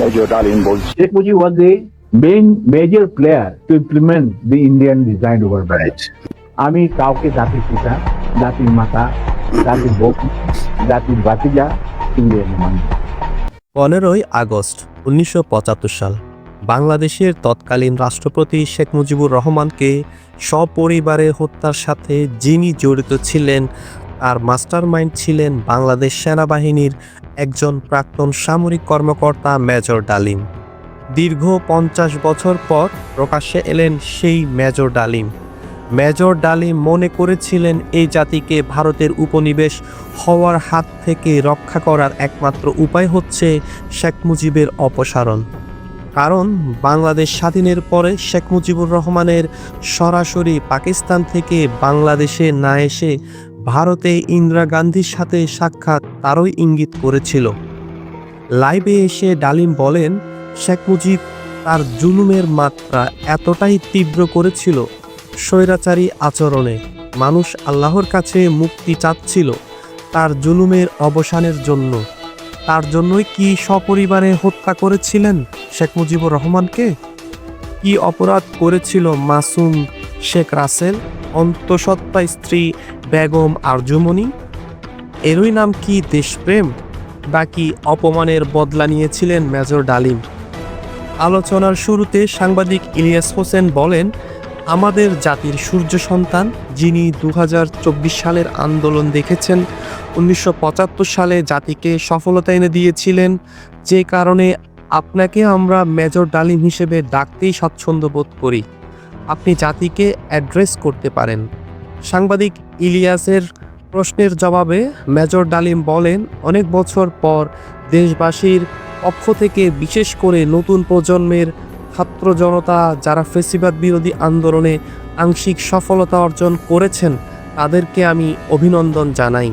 Major ডালিম বলছি Sheikh Mujib was a main major player to implement the Indian design over Bangladesh. আমি কাউকে জাতির পিতা জাতির মাতা জাতির বউ জাতির বাতিজা ইন্ডিয়ান মানি পনেরোই আগস্ট উনিশশো পঁচাত্তর সাল বাংলাদেশের তৎকালীন রাষ্ট্রপতি শেখ মুজিবুর রহমানকে সপরিবারে হত্যার সাথে যিনি জড়িত ছিলেন তার মাস্টারমাইন্ড ছিলেন বাংলাদেশ সেনাবাহিনীর একজন প্রাক্তন সামরিক কর্মকর্তা মেজর ডালিম। দীর্ঘ পঞ্চাশ বছর পর প্রকাশ্যে এলেন সেই মেজর ডালিম। মেজর ডালিম মনে করেছিলেন এই জাতিকে ভারতের উপনিবেশ হওয়ার হাত থেকে রক্ষা করার একমাত্র উপায় হচ্ছে শেখ মুজিবের অপসারণ। কারণ বাংলাদেশ স্বাধীনের পরে শেখ মুজিবুর রহমানের সরাসরি পাকিস্তান থেকে বাংলাদেশে না এসে ভারতে ইন্দিরা গান্ধীর সাথে সাক্ষাৎ তারই ইঙ্গিত করেছিল। লাইভে এসে ডালিম বলেন, শেখ মুজিব তার জুলুমের মাত্রা এতটাই তীব্র করেছিল স্বৈরাচারী আচরণে। মানুষ আল্লাহর কাছে মুক্তি চাচ্ছিল তার জুলুমের অবসানের জন্য। তার জন্যই কি সপরিবারে হত্যা করেছিলেন শেখ মুজিবুর রহমানকে? কি অপরাধ করেছিল মাসুম শেখ রাসেল? অন্তঃসত্ত্বা স্ত্রী বেগম আরজুমনি এরই নাম কি দেশপ্রেম? বা কি অপমানের বদলা নিয়েছিলেন মেজর ডালিম? আলোচনার শুরুতে সাংবাদিক ইলিয়াস হোসেন বলেন, আমাদের জাতির সূর্য সন্তান, যিনি দু হাজার চব্বিশ সালের আন্দোলন দেখেছেন, উনিশশো পঁচাত্তর সালে জাতিকে সফলতা এনে দিয়েছিলেন। যে কারণে আপনাকে আমরা মেজর ডালিম হিসেবে ডাকতেই স্বাচ্ছন্দ্য বোধ করি। আপনি জাতিকে অ্যাড্রেস করতে পারেন। সাংবাদিক ইলিয়াসের প্রশ্নের জবাবে মেজর ডালিম বলেন, অনেক বছর পর দেশবাসীর পক্ষ থেকে বিশেষ করে নতুন প্রজন্মের ছাত্র জনতা যারা ফেসিবাদ বিরোধী আন্দোলনে আংশিক সফলতা অর্জন করেছেন, তাদেরকে আমি অভিনন্দন জানাই।